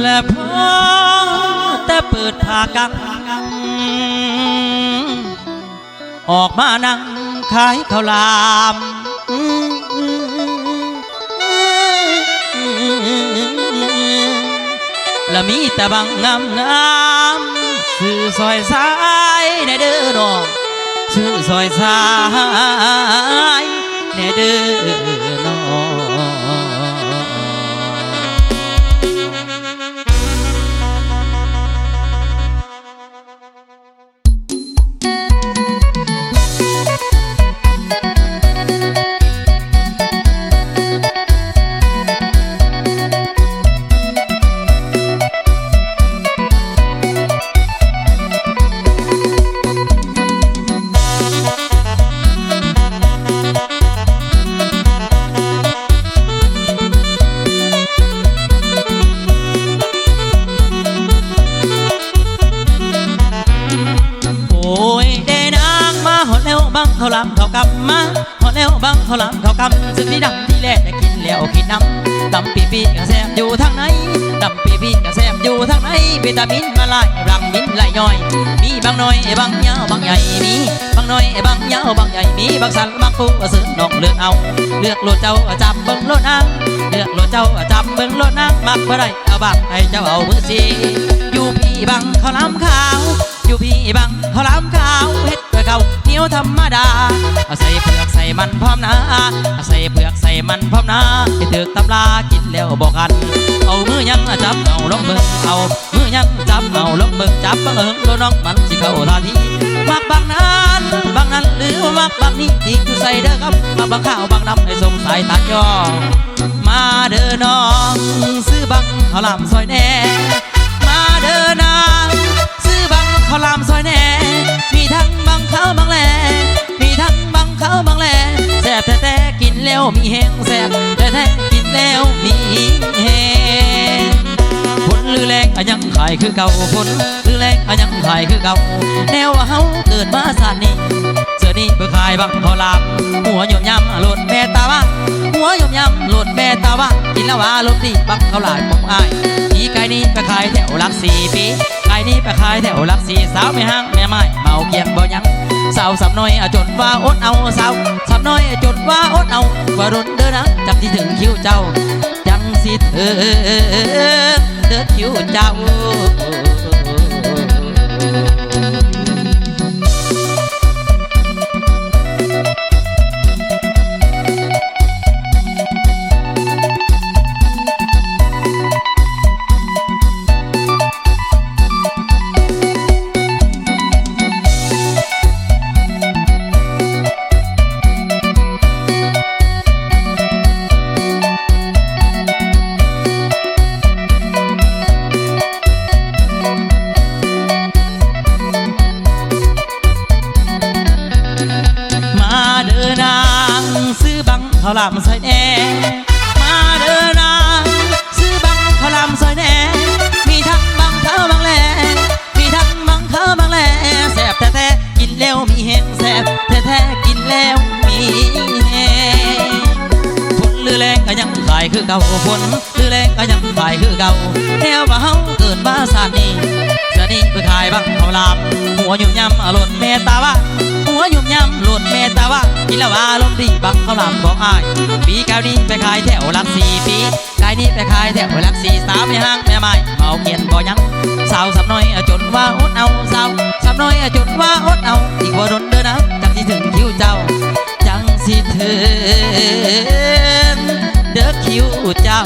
และพอแต่เปิดผากังออกมานั่งขายข้าวหลามและมีแต่บางงามงามสื่อซอยสายในเด้อน้องสื่อซอยสายในเด้อ บังเขาลำเขากำมาหอแล้วบังเขาลำเขากำซึ่งที่ดำที่แรกได้กินแล้วกินน้ำดำปีปีกระแซบอยู่ทางไหนดำปีปีกระแซบอยู่ทางไหนวิตามินมาไล่รังมินไหลย่อย มีบางน้อยบางยาวบางใหญ่มีบางน้อยบางยาวบางใหญ่มีบางสันบางฟูเสือนองเลือกเอา เลือกโลดเจ้าจับเบิ่งโลดนางเลือกโลดเจ้าจับเบิ่งโลดนางมักบ่อได้เอาบังให้เจ้าเอามือสีอยู่พี่บังเขาลำขาว อยู่พี่บังเขาล้ำขาว ธรรมดาใส่เปลือกใส่มันพร้อมนะเอาใส่เปลือกใส่มันพร้อมนะให้ถึกตำลากินแล้วบอกกัน เอามือยังจับเอาลงเบิ่งเอามือยังจับเอาลงเบิ่งจับบังเอิงโดนน้องมันสิเข้าท่าทีมักบางนั้นบางนั้นหรือว่ามักบางนี้ที่กูใส่เด้อครับมักบางข้าวบางน้ำให้สงสายตาย่อมาเด้อน้องซื้อบังข้าวหลามซอยแน่ แต่แล้วมีแห้งแซ่บแต่แต่กินแล้วมีแห้งผลหรือแรงอะยังขายคือเก่าผลหรือแรงอะยังขายคือเก่าแนวว่าเฮาเกิดมาสานนี้เสื้อนี้เพื่อขายบังข้าลามหัวหยมยำหล่นแม่ตาว่าหัวหยมยำหล่นแม่ตาว่ากินแล้วว่าลมดีบังข้าหลามของอ้ายอีไก่นี้ไปขายแถวหลักสี่ปีไก่นี้ไปขายแถวหลักสี่สาวไม่ห้างแม่ไม้เมาเกียงบ่ยัง สาวสำน้อยอจนว่าอดเอาสาวสำน้อยอจนว่าอดเอาว่ารุนเด้อนะจับที่ถึงคิวเจ้าจังสิเธอเด้อคิวเจ้า เดินนางซื้อบังข้าวหลามซอยแหน่มาเดินนางซื้อบังข้าวหลามซอยแหน่มีทั้งบังข้าวบังแหลมีทั้งบังข้าวบังแหลแซ่บแท้ๆกินแล้วมีแห้งแซ่บแท้ๆกินแล้วมีแห้งฝนหรือแรงก็ยังขายคือเก่าฝนหรือแรงก็ยังขายคือเก่าแนวว่าเฮาเกิดมาสานนี้สานี้ไปขายบังเขาวหลามหัวหยุ่ยำอร่นเมตตาว่า กินแล้วว่าลมดีบังเขาหลับของอ้ายปีเกานี้ไปขายแถวลักสี่ปีกายนี้ไปขายแถวลักสี่สาวไม่ห้างแม่ไม้เมาเกียนบ่ยังสาวสำน้อยจนว่าอดเอาสาวสำน้อยจนว่าอดเอาอีกบ่ดนเด้อนะจังที่ถึงคิวเจ้า จังสิเถินเด้อคิวเจ้า